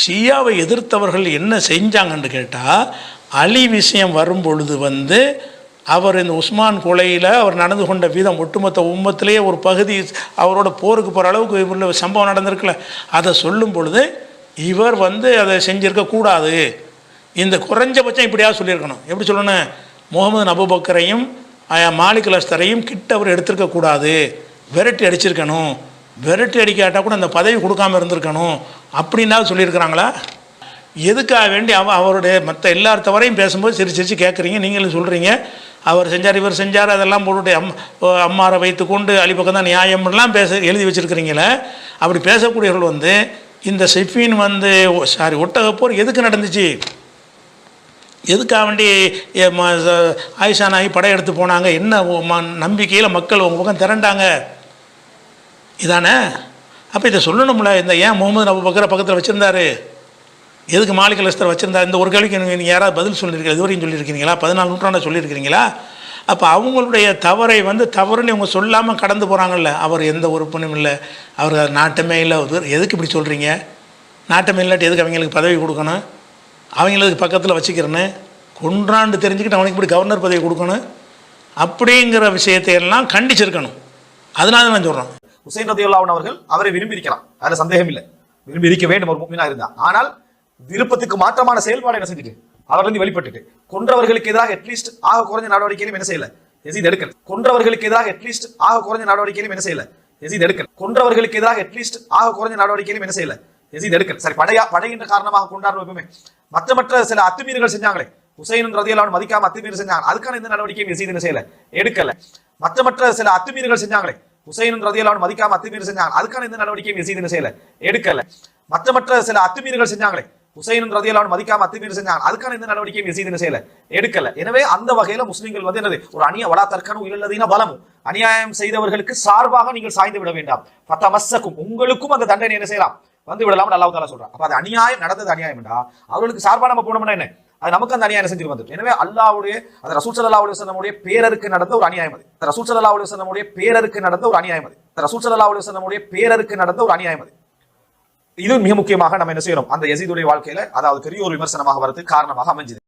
ஷியாவை எதிர்த்தவர்கள் என்ன செஞ்சாங்கன்னு கேட்டால் அலி விஷயம் வரும் பொழுது வந்து அவர் இந்த உஸ்மான் கொலையில் அவர் நடந்து கொண்ட விதம் ஒட்டுமொத்த உம்மத்திலேயே ஒரு பகுதி அவரோட போருக்கு போகிற அளவுக்கு இவருள்ள சம்பவம் நடந்திருக்குல்ல அதை சொல்லும் பொழுது இவர் வந்து அதை செஞ்சுருக்கக்கூடாது இந்த குறைஞ்சபட்சம் இப்படியாவது சொல்லியிருக்கணும். எப்படி சொல்லணும்? முகமது நபுபக்கரையும் மாலிக் லஸ்தரையும் கிட்ட அவர் எடுத்திருக்கக்கூடாது விரட்டி அடிச்சிருக்கணும். விரட்டி அடிக்காட்டால் கூட அந்த பதவி கொடுக்காம இருந்திருக்கணும் அப்படின்னா சொல்லியிருக்கிறாங்களா? எதுக்காக வேண்டி அவ அவருடைய மற்ற எல்லார் தவறையும் பேசும்போது சிரிச்சு சிரிச்சு கேட்குறீங்க நீங்களும் சொல்கிறீங்க அவர் செஞ்சார் இவர் செஞ்சார் அதெல்லாம் போட்டுட்டு அம் அம்மாரை வைத்துக்கொண்டு அழிப்பக்கம் தான் நியாயம்லாம் பேச எழுதி வச்சுருக்கிறீங்களே. அப்படி பேசக்கூடியவர்கள் வந்து இந்த செஃபின் வந்து சாரி ஒட்டகப்போர் எதுக்கு நடந்துச்சு? எதுக்காக வேண்டி எ, படையெடுத்து போனாங்க? என்ன உ- நம்பிக்கையில் மக்கள் உங்கள் பக்கம் திரண்டாங்க? இதானே? அப்போ இதை சொல்லணும்ல இந்த ஏன் முகமது நபு பக்கரை பக்கத்தில் வச்சுருந்தாரு? எதுக்கு மாலிக் லஸ்தர் வச்சுருந்தாரு இந்த ஒரு கேள்விக்கு நீங்கள் யாராவது பதில் சொல்லியிருக்கீங்க இதுவரையும் சொல்லியிருக்கிறீங்களா பதினாலு நூற்றாண்டை சொல்லியிருக்கிறீங்களா அப்போ அவங்களுடைய தவறை வந்து தவறுன்னு இவங்க சொல்லாமல் கடந்து போகிறாங்கல்ல அவர் எந்த உறுப்பினும் இல்லை. அவர் நாட்டமே இல்லை. எதுக்கு இப்படி சொல்கிறீங்க நாட்டமே இல்லாட்டி எதுக்கு அவங்களுக்கு பதவி கொடுக்கணும்? அவங்களுக்கு பக்கத்தில் வச்சுக்கிறேன்னு? கொன்றாண்டு தெரிஞ்சுக்கிட்டு அவனுக்கு இப்படி கவர்னர் பதவி கொடுக்கணும்? அப்படிங்கிற விஷயத்தை எல்லாம் கண்டிச்சிருக்கணும். அதனால தான் நான் சொல்கிறேன் ஹுசைன் ரதியுல்லாஹன் அவர்கள் அவரை விரும்பி இருக்கலாம் அதுல சந்தேகம் இல்லை விரும்பி இருக்க வேண்டும் ஒரு மூமினா இருந்தா. ஆனால் விருப்பத்துக்கு மாற்றமான செயல்பாடு என்ன செஞ்சுட்டு அவர்ல இருந்து வெளிப்பட்டுட்டு. கொன்றவர்களுக்கு எதிராக அட்லீஸ்ட் ஆக குறைஞ்ச நடவடிக்கையிலும் என்ன செய்யல? எசி எடுக்கல. கொன்றவர்களுக்கு எதிராக அட்லீஸ்ட் ஆக குறைஞ்ச நடவடிக்கையிலும் என்ன செய்யல? எசீத் எடுக்கல. கொன்றவர்களுக்கு எதிராக அட்லீஸ்ட் ஆக குறைஞ்ச நடவடிக்கையிலும் என்ன செய்யல? எசீத் எடுக்கல. சரி படையா படையின்ற காரணமாக கொண்டாடுற எப்பவுமே மற்ற மற்ற சில அத்துமீறல்கள் செஞ்சாங்களே. ஹுசைன் ரதியல்லான் மதிக்காம அத்துமீறல் செஞ்சாங்க. அதுக்கான எந்த நடவடிக்கையும் எசீத் என்ன செய்யல? எடுக்கல. மற்ற மற்ற சில அத்துமீறல்கள் செஞ்சாங்களே. ஹுசைன் ரதியல்லான் மதிக்காம அத்துமீறி செஞ்சாங்க. அதுக்கான எந்த நடவடிக்கையும் எசீத் செய்யல? எடுக்கல. மற்ற மற்ற சில அத்துமீறல்கள் செஞ்சாங்களே. ஹுசைன் ரதியல்லான் மதிக்காம அத்துமீறி செஞ்சாங்க. அதுக்கான எந்த நடவடிக்கையும் எசீத் செய்யல? எடுக்கல. எனவே அந்த வகையில முஸ்லீம்கள் வந்து என்னது? ஒரு அணிய வளா தற்கனும் இல்லல்லதீன பலமும் அநியாயம் செய்தவர்களுக்கு சார்பாக நீங்கள் சாய்ந்து விட வேண்டாம். பத்தமசக்கும் உங்களுக்கும் அந்த தண்டனை என்ன செய்யலாம்? வந்து விடலாம் நல்லா சொல்றான். அப்ப அது அநியாயம் நடந்தது அநியாயம்டா. அவர்களுக்கு சார்பாக நம்ம போனோம்னா என்ன? அது நமக்கு அந்த அநியாயம் செஞ்சு வந்தது எனவே அல்லாவுடைய அந்த ரசூல் சல்லா அலி வசனமுடைய பேரருக்கு நடந்த ஒரு அநியாயம் அது. அந்த ரசூல் சல்லா அலி வசனமுடைய பேரருக்கு நடந்த ஒரு அநியாயம் அது. அந்த ரசூல் சல்லா அலி வசனமுடைய பேரருக்கு நடந்த ஒரு அநியாயம் அது. இது மிக முக்கியமாக நம்ம என்ன செய்யணும்? அந்த யசீதுடைய வாழ்க்கையில அதாவது பெரிய ஒரு விமர்சனமாக வரது காரணமாக அமைஞ்சது.